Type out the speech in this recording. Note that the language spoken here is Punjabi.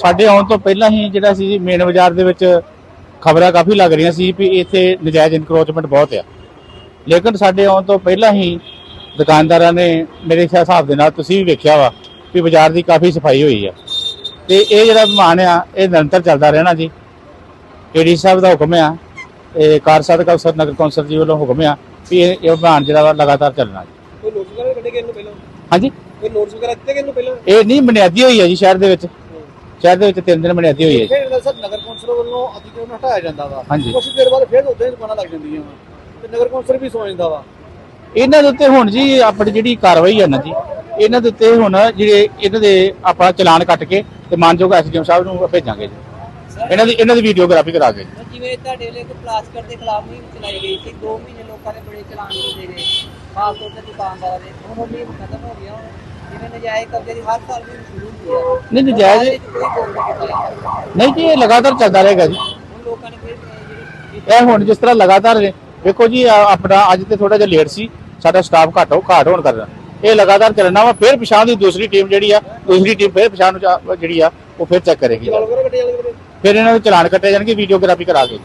ਸਾਡੇ ਆਉਣ ਤੋਂ ਪਹਿਲਾਂ ਹੀ ਜਿਹੜਾ ਸੀ ਮੇਨ ਬਾਜ਼ਾਰ ਦੇ ਵਿੱਚ ਖਬਰਾਂ ਕਾਫੀ ਲੱਗ ਰਹੀਆਂ ਸੀ ਵੀ ਇੱਥੇ ਨਜਾਇਜ਼ ਇਨਕਰੋਚਮੈਂਟ ਬਹੁਤ ਆ। ਲੇਕਿਨ ਸਾਡੇ ਆਉਣ ਤੋਂ ਪਹਿਲਾਂ ਹੀ ਦੁਕਾਨਦਾਰਾਂ ਨੇ ਮੇਰੇ ਹਿਸਾਬ ਦੇ ਨਾਲ ਤੁਸੀਂ ਵੀ ਵੇਖਿਆ ਵਾ ਵੀ ਬਾਜ਼ਾਰ ਦੀ ਕਾਫੀ ਸਫ਼ਾਈ ਹੋਈ ਆ। ਤੇ ਇਹ ਜਿਹੜਾ ਅਭਿਆਨ ਆ ਇਹ ਨਿਰੰਤਰ ਚੱਲਦਾ ਰਹਿਣਾ ਜੀ। ਏਡੀ ਸਾਹਿਬ ਦਾ ਹੁਕਮ ਆ ਇਹ ਕਾਰਜਸਾਧਕ ਅਫਸਰ ਨਗਰ ਕੌਂਸਲ ਜੀ ਵੱਲੋਂ ਹੁਕਮ ਆ ਵੀ ਇਹ ਇਹ ਅਭਿਆਨ ਜਿਹੜਾ ਵਾ ਲਗਾਤਾਰ ਚੱਲਣਾ ਜੀ। ਕੋਈ ਨੋਟਿਸ ਵਗੈਰਾ ਕੱਢੇ ਗਏ ਇਹਨੂੰ ਪਹਿਲਾਂ? ਹਾਂਜੀ। ਕੋਈ ਨੋਟਿਸ ਵਗੈਰਾ ਦਿੱਤੇ ਗਏ ਇਹਨੂੰ ਪਹਿਲਾਂ? ਇਹ ਨਹੀਂ ਬੁਨਿਆਦੀ ਹੋਈ ਹੈ ਜੀ ਸ਼ਹਿਰ ਦੇ ਵਿੱਚ। ਸ਼ਹਿਰ ਦੇ ਵਿੱਚ ਤਿੰਨ ਦਿਨ ਬੁਨਿਆਦੀ ਹੋਈ ਹੈ ਜੀ। ਫਿਰ ਸਰ ਨਗਰ ਕੌਂਸਲ ਵੱਲੋਂ ਅਧਿਕਾਰੀ ਹਟਾਇਆ ਜਾਂਦਾ ਵਾ। ਹਾਂਜੀ। ਕੁਝ ਦੇਰ ਬਾਅਦ ਫਿਰ ਉੱਥੇ ਦੁਕਾਨਾਂ ਲੱਗ ਜਾਂਦੀਆਂ ਵਾ ਤੇ ਨਗਰ ਕੌਂਸਲ ਵੀ ਸੋ ਜਾਂਦਾ ਵਾ। ਇਹਨਾਂ ਦੇ ਉੱਤੇ ਹੁਣ ਜੀ ਆਪਣੀ ਜਿਹੜੀ ਕਾਰਵਾਈ ਹੈ ਨਾ ਜੀ ਇਹਨਾਂ ਦੇ ਉੱਤੇ ਹੁਣ ਜਿਹੜੇ ਇਹਨਾਂ ਦੇ ਆਪਾਂ ਚਲਾਨ ਕੱਟ ਕੇ ਤੇ ਮਾਨਯੋਗ ਐਸਡੀਐਮ ਸਾਹਿਬ ਨੂੰ ਭੇਜਾਂਗੇ ਜੀ। ਇਹਨਾਂ ਦੀ ਇਹਨਾਂ ਦੀ ਵੀਡੀਓਗ੍ਰਾਫੀ ਕਰਾ ਕੇ ਜਿਵੇਂ ਤੁਹਾਡੇ ਵੇਲੇ ਇੱਕ ਪਲਾਸਟਿਕ ਦੇ ਖਿਲਾਫ ਮੁਹਿੰਮ ਚਲਾਈ ਗਈ ਸੀ 2 ਮਹੀਨੇ ਲੋਕਾਂ ਨੇ ਬੜੇ ਚਲਾਨ ਕੀਤੇ ਗਏ ਖਾਸ ਤੌਰ ਤੇ ਦੁਕਾਨਦਾਰਾਂ ਦੇ। ਹੁਣ ਉਹ ਮੁਹਿੰਮ ਖਤਮ ਹੋ ਗਿਆ ਹੁਣ ਜਿਵੇਂ ਨਜਾਇਜ਼ ਕਬਜ਼ੇ ਦੀ ਹਰ ਸਾਲ ਮੁਹਿੰਮ ਸ਼ੁਰੂ ਹੈ ਨਹੀਂ ਨਹੀਂ ਜਾਂਦਾ। ਨਹੀਂ ਜੀ ਇਹ ਲਗਾਤਾਰ ਚੱਲਦਾ ਰਹੇਗਾ ਜੀ। ਨੇ ਇਹ ਹੁਣ ਜਿਸ ਤਰ੍ਹਾਂ ਲਗਾਤਾਰ ਨੇ ਵੇਖੋ ਜੀ ਆਪਣਾ ਅੱਜ ਤੇ ਥੋੜਾ ਜਿਹਾ ਲੇਟ ਸੀ। ਸਾਡਾ ਸਟਾਫ ਘੱਟ ਹੋ ਘਾਟ ਹੋਣ ਕਰਨਾ। ਇਹ ਲਗਾਤਾਰ ਚੱਲਣਾ ਵਾ ਫਿਰ ਪਛਾਣ ਦੀ ਦੂਸਰੀ ਟੀਮ ਜਿਹੜੀ ਆ ਦੂਸਰੀ ਟੀਮ ਫਿਰ ਪਛਾਣ ਨੂੰ ਜਿਹੜੀ ਆ ਉਹ ਫਿਰ ਚੈੱਕ ਕਰੇਗੀ। ਫਿਰ ਇਹਨਾਂ ਦੇ ਚਲਾਨ ਕੱਟੇ ਜਾਣਗੇ ਵੀਡੀਓਗ੍ਰਾਫੀ ਕਰਾ ਕੇ।